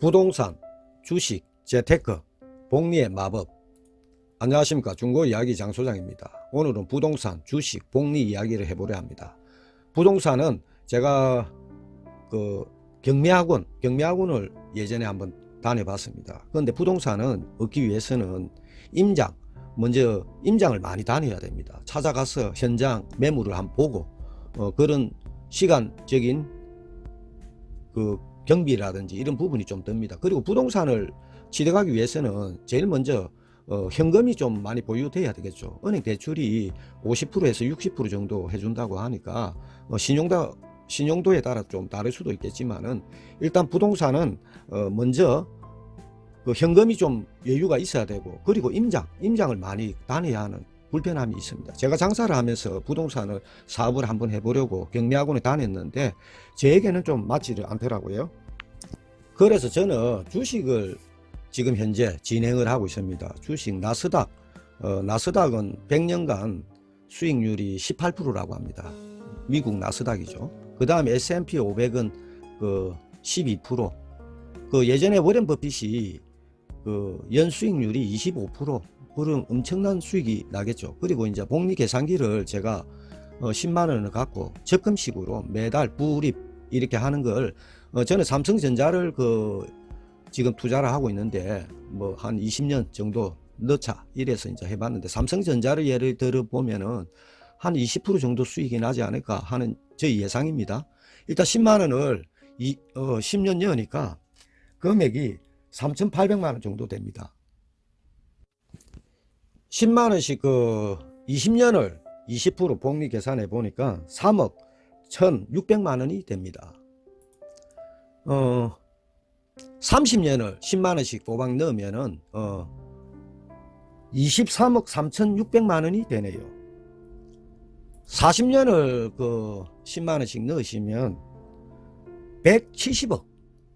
부동산, 주식, 재테크, 복리의 마법. 안녕하십니까. 중고 이야기 장소장입니다. 오늘은 부동산, 주식, 복리 이야기를 해보려 합니다. 부동산은 제가 그 경매학원, 경매학원을 예전에 한번 다녀봤습니다. 그런데 부동산은 얻기 위해서는 임장, 먼저 임장을 많이 다녀야 됩니다. 찾아가서 현장 매물을 한번 보고 어, 그런 시간적인 그 경비라든지 이런 부분이 좀 듭니다. 그리고 부동산을 취득하기 위해서는 제일 먼저 어, 현금이 좀 많이 보유돼야 되겠죠. 은행 대출이 50%에서 60% 정도 해준다고 하니까 어, 신용도 신용도에 따라 좀 다를 수도 있겠지만은 일단 부동산은 어, 먼저 그 현금이 좀 여유가 있어야 되고 그리고 임장 임장을 많이 다녀야 하는 불편함이 있습니다. 제가 장사를 하면서 부동산을 사업을 한번 해보려고 경매학원에 다녔는데 제에게는 좀 맞지를 않더라고요. 그래서 저는 주식을 지금 현재 진행을 하고 있습니다. 주식 나스닥, 어, 나스닥은 100년간 수익률이 18%라고 합니다. 미국 나스닥이죠. 그 다음에 S&P 500은 그 12%. 그 예전에 워렌 버핏이 그 연수익률이 25% 그런 엄청난 수익이 나겠죠. 그리고 이제 복리 계산기를 제가 어 10만 원을 갖고 적금식으로 매달 부립 이렇게 하는 걸 어 저는 삼성전자를 그 지금 투자를 하고 있는데 뭐 한 20년 정도 넣자 이래서 이제 해봤는데 삼성전자를 예를 들어 보면은 한 20% 정도 수익이 나지 않을까 하는 저희 예상입니다. 일단 10만 원을 이, 어, 10년 여니까 금액이 3,800만 원 정도 됩니다. 10만 원씩 그 20년을 20% 복리 계산해 보니까 3억 1,600만 원이 됩니다. 어 30년을 10만 원씩 꼬박 넣으면은 어 23억 3,600만 원이 되네요. 40년을 그 10만 원씩 넣으시면 170억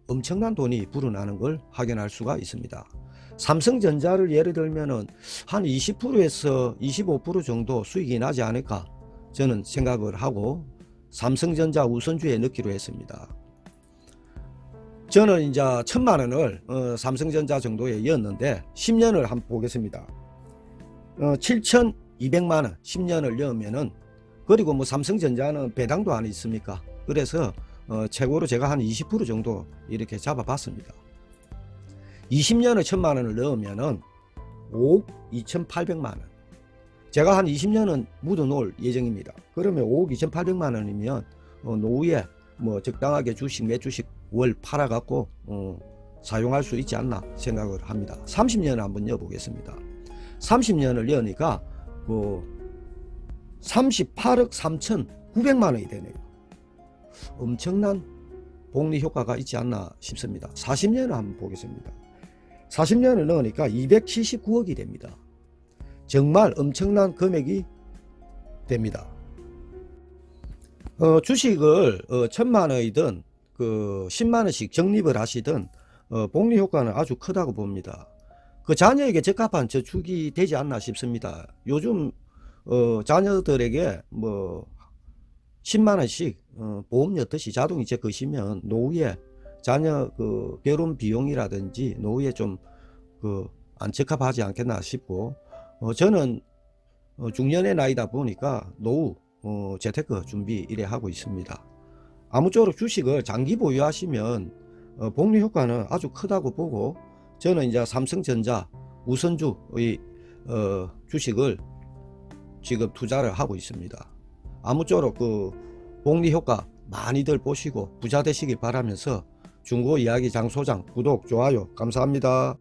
엄청난 돈이 불어나는 걸 확인할 수가 있습니다. 삼성전자를 예를 들면은 한 20%에서 25% 정도 수익이 나지 않을까 저는 생각을 하고 삼성전자 우선주에 넣기로 했습니다. 저는 이제 천만 원을 어, 삼성전자 정도에 였는데 10년을 한번 보겠습니다. 어, 7,200만 원 10년을 넣으면은 그리고 뭐 삼성전자는 배당도 안 있습니까? 그래서 어, 최고로 제가 한 20% 정도 이렇게 잡아봤습니다. 20년을 천만 원을 넣으면은 5억 2,800만 원. 제가 한 20년은 묻어 놓을 예정입니다. 그러면 5억 2,800만 원이면 어, 노후에 뭐 적당하게 주식 몇 주식 월 팔아갖고 어, 사용할 수 있지 않나 생각을 합니다. 30년을 한번 넣어보겠습니다. 30년을 넣으니까 그 38억 3,900만 원이 되네요. 엄청난 복리 효과가 있지 않나 싶습니다. 40년을 한번 보겠습니다. 40년을 넣으니까 279억이 됩니다. 정말 엄청난 금액이 됩니다. 어, 주식을 어, 천만 원이든 그 10만 원씩 적립을 하시든 어, 복리 효과는 아주 크다고 봅니다. 그 자녀에게 적합한 저축이 되지 않나 싶습니다. 요즘 어, 자녀들에게 뭐 10만 원씩 어, 보험 넣듯이 자동이체 거시면 노후에 자녀 그 결혼 비용이라든지 노후에 좀그안 적합하지 않겠나 싶고 어, 저는 어, 중년의 나이다 보니까 노후 어, 재테크 준비 이래 하고 있습니다. 아무쪼록 주식을 장기 보유하시면 어, 복리 효과는 아주 크다고 보고 저는 이제 삼성전자 우선주의 어, 주식을 지금 투자를 하고 있습니다. 아무쪼록 그 복리 효과 많이들 보시고 부자 되시길 바라면서 중고 이야기 장소장 구독 좋아요 감사합니다.